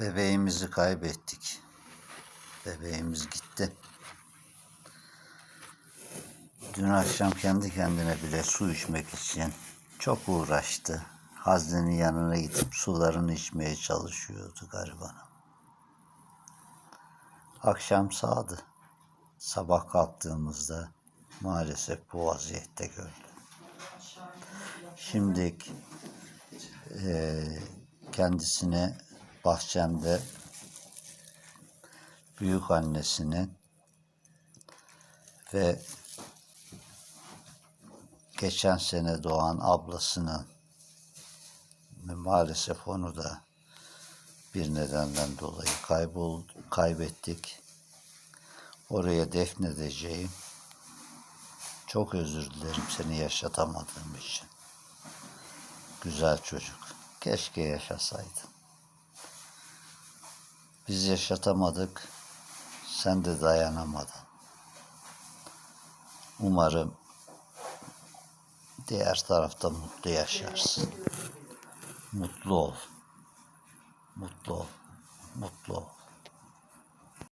Bebeğimizi kaybettik. Bebeğimiz gitti. Dün akşam kendi kendine bile su içmek için çok uğraştı. Haznenin yanına gidip sularını içmeye çalışıyordu garibanım. Akşam sağdı. Sabah kalktığımızda maalesef bu vaziyette gördüm. Şimdi eee kendisine bahçemde büyük annesinin ve geçen sene doğan ablasının maalesef onu da bir nedenden dolayı kaybol kaybettik. Oraya defnedeceğim. Çok özür dilerim seni yaşatamadığım için. Güzel çocuk. Keşke yaşasaydın. Biz yaşatamadık. Sen de dayanamadın. Umarım diğer tarafta mutlu yaşarsın. Mutlu ol. Mutlu ol. Mutlu ol.